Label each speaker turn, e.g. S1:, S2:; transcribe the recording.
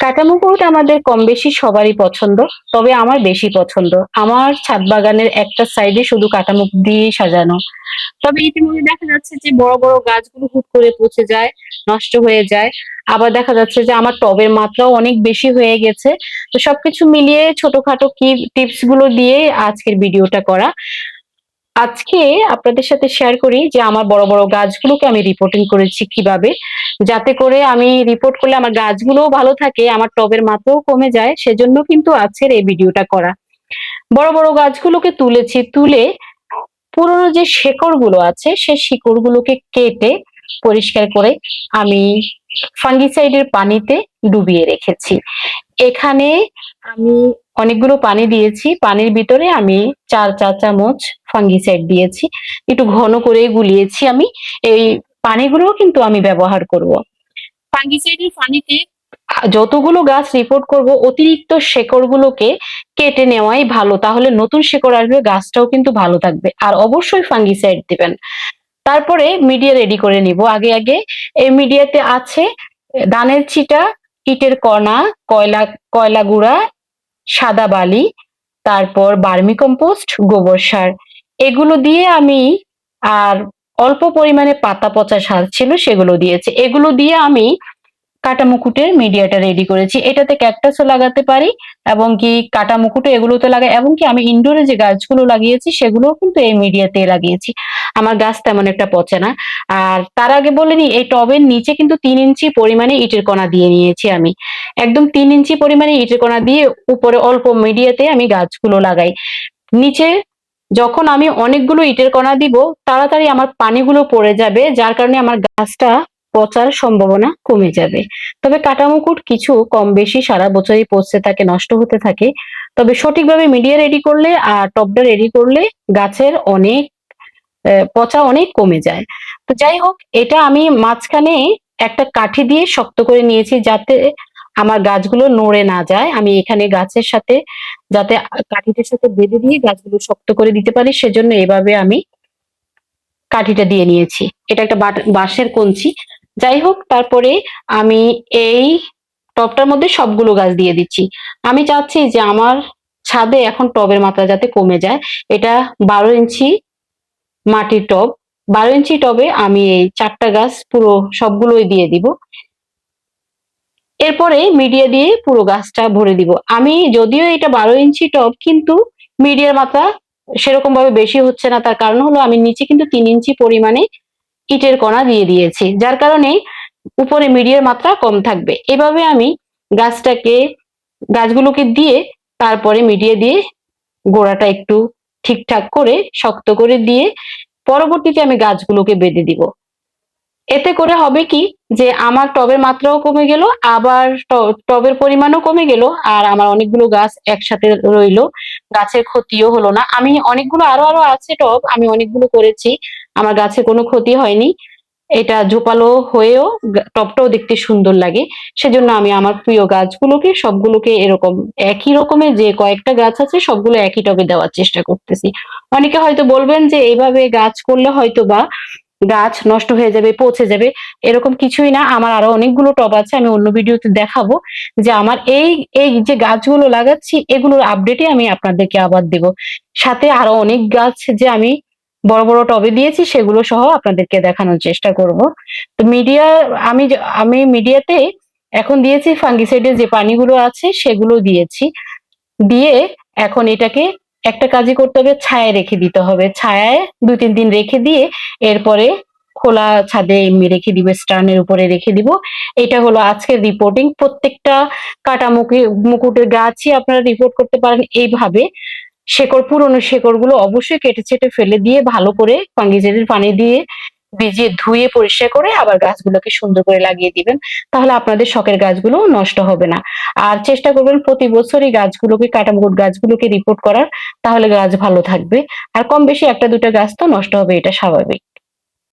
S1: কাটামুকুট আমাদের কম বেশি সবারই পছন্দ, তবে আমার বেশি পছন্দ। আমার ছাদ বাগানের একটা সাইডে শুধু কাটামুখ দিয়ে সাজানো। তবে ইতিমধ্যে দেখা যাচ্ছে যে বড় বড় গাছগুলো হুট করে পচে যায়, নষ্ট হয়ে যায়। আবার দেখা যাচ্ছে যে আমার টবের মাত্রাও অনেক বেশি হয়ে গেছে। তো সবকিছু মিলিয়ে ছোটখাটো কি টিপসগুলো দিয়ে আজকের ভিডিওটা করা। আজকে আপনাদের সাথে শেয়ার করি যে আমার বড় বড় গাছগুলোকে আমি রিপোর্টিং করেছি কীভাবে। যাতে করে আমি রিপোর্ট করলে আমার গাছগুলোও ভালো থাকে, আমার টবের মাত্রাও কমে যায়, সেজন্য কিন্তু আজকের এই ভিডিওটা করা। বড় বড় গাছগুলোকে তুলেছি, তুলে পুরনো যে শেকড়গুলো আছে, সেই শিকড় গুলোকে কেটে পরিষ্কার করে আমি ফাঙ্গিসাইডের পানিতে ডুবিয়ে রেখেছি। এখানে আমি অনেকগুলো পানি দিয়েছি। পানির ভিতরে আমি চার চা চামচ ফাঙ্গিসাইড দিয়েছি। একটু ঘন করে গুলিয়েছি আমি। এই পানিগুলোও কিন্তু আমি ব্যবহার করব। ফাঙ্গিসাইডের পানিতে যতগুলো গাছ রিপোর্ট করব অতিরিক্ত শেকড়গুলোকে কেটে নেওয়াই ভালো। তাহলে নতুন শেকড় আসবে গাছটাও কিন্তু ভালো থাকবে। আর অবশ্যই ফাঙ্গিসাইড দিবেন। তারপরে মিডিয়া রেডি করে নিব। আগে আগে এই মিডিয়াতে আছে ধানের ছিটা ইটের কণা কয়লা কয়লা গুঁড়া সাদা বালি, তারপর বার্মি কম্পোস্ট, গোবর সার। এগুলো দিয়ে আমি আর অল্প পরিমাণে পাতা পচা সার ছিল সেগুলো দিয়েছি। এগুলো দিয়ে আমি কাটা মুকুটের মিডিয়াটা রেডি করেছি। এটাতে ক্যাকটাসও লাগাতে পারি এবং কি কাটা মুকুটও এগুলোতে লাগাই, এবং কি আমি ইনডোরে যে গাছগুলো লাগিয়েছি, সেগুলোও কিন্তু এই মিডিয়াতে লাগিয়েছি। আমার গাছ তেমন একটা পচে না। আর তার আগে বলে নি, এই টবের নিচে কিন্তু তিন ইঞ্চি পরিমাণে ইটের কণা দিয়ে নিয়েছি আমি। একদম তিন ইঞ্চি পরিমাণে ইটের কণা দিয়ে উপরে অল্প মিডিয়াতে আমি গাছগুলো লাগাই। নিচে যখন আমি অনেকগুলো ইটের কণা দিব, তাড়াতাড়ি আমার পানিগুলো পড়ে যাবে, যার কারণে আমার গাছটা পচার সম্ভাবনা কমে যাবে। তবে কাটামুকুট কিছু কম বেশি সারা বছরই পচতে থাকে, নষ্ট হতে থাকে। তবে সঠিকভাবে মিডিয়া রেডি করলে আর টপটা রেডি করলে গাছের অনেক পচা অনেক কমে যায়। তো যাই হোক, এটা আমি মাঝখানে একটা কাঠি দিয়ে শক্ত করে নিয়েছি যাতে আমার গাছগুলো নড়ে না যায়। আমি এখানে গাছের সাথে, যাতে কাঠিটার সাথে বেঁধে দিয়ে গাছগুলো শক্ত করে দিতে পারি, সেজন্য এভাবে আমি কাঠিটা দিয়ে নিয়েছি। এটা একটা বাঁশের কঞ্চি। যাই হোক তারপরে আমি এই টবটার মধ্যে সবগুলো গাছ দিয়ে দিচ্ছি। আমি চাচ্ছি যে আমার ছাদে এখন টবের মাত্রা যাতে কমে যায়। এটা বারো ইঞ্চি মাটির টব। বারো ইঞ্চি টবে আমি এই চারটা গাছ পুরো সবগুলোই দিয়ে দিব। এরপরে মিডিয়া দিয়ে পুরো গাছটা ভরে দিব। আমি যদিও এটা বারো ইঞ্চি টব, কিন্তু মিডিয়ার মাত্রা সেরকম ভাবে বেশি হচ্ছে না। তার কারণ হলো আমি নিচে কিন্তু তিন ইঞ্চি পরিমাণে ইটের কণা দিয়ে দিয়েছি, যার কারণে উপরে মিডিয়ার মাত্রা কম থাকবে। এভাবে আমি গাছটাকে, গাছগুলোকে দিয়ে তারপরে মিডিয়া দিয়ে গোড়াটা একটু ঠিকঠাক করে, শক্ত করে দিয়ে পরবর্তীতে আমি গাছগুলোকে বেঁধে দিব। এতে করে হবে কি যে আমার টবের মাত্রাও কমে গেল, আবার টবের পরিমাণও কমে গেল, আর আমার অনেকগুলো গাছ একসাথে রইল, গাছের ক্ষতিও হলো না। আমি অনেকগুলো, আরও আরও আছে টব, আমি অনেকগুলো করেছি। আমার গাছে কোনো ক্ষতি হয়নি। এটা ঝোপালো হয়েও টপটাও দেখতে সুন্দর লাগে। সেজন্য আমি আমার প্রিয় গাছগুলোকে, সবগুলোকে এরকম একই রকমের যে কয়েকটা গাছ আছে, সবগুলো একই টবে দেওয়ার চেষ্টা করতেছি। অনেকে হয়তো বলবেন যে এইভাবে গাছ করলে হয়তো বা গাছ নষ্ট হয়ে যাবে, পচে যাবে, এরকম কিছুই না। আমার আরও অনেকগুলো টব আছে, আমি অন্য ভিডিওতে দেখাবো যে আমার এই এই যে গাছগুলো লাগাচ্ছি, এগুলোর আপডেটে আমি আপনাদেরকে আবার দেব। সাথে আরও অনেক গাছ যে আমি বড় বড় টবে দিয়েছি, সেগুলো সহ আপনাদেরকে দেখানোর চেষ্টা করব। তো মিডিয়া, আমি আমি মিডিয়াতে এখন দিয়েছি ফাঙ্গিসাইডের যে পানিগুলো আছে, সেগুলো দিয়েছি। দিয়ে এখন এটাকে একটা কাজই করতে হবে, ছায়ায় রেখে দিতে হবে। ছায়ায় দুই তিন দিন রেখে দিয়ে এরপরে খোলা ছাদে এমনি রেখে দিব, স্টানের উপরে রেখে দিব। এটা হলো আজকের রিপোর্টিং প্রত্যেকটা কাটা মুকুটের গাছই আপনারা রিপোর্ট করতে পারেন। এইভাবে শেকড়, পুরনো শেকড়গুলো অবশ্যই কেটে ছেটে ফেলে দিয়ে ভালো করে ফাঙ্গিসাইডের পানি দিয়ে ভিজিয়ে ধুয়ে পরিষ্কার করে আবার গাছগুলোকে সুন্দর করে লাগিয়ে দিবেন। তাহলে আপনাদের শখের গাছগুলো নষ্ট হবে না। আর চেষ্টা করবেন প্রতি বছর এই গাছগুলোকে কাটামুকুট গাছগুলোকে রিপোর্ট করার। তাহলে গাছ ভালো থাকবে। আর কম বেশি একটা দুটা গাছ তো নষ্ট হবে, এটা স্বাভাবিক।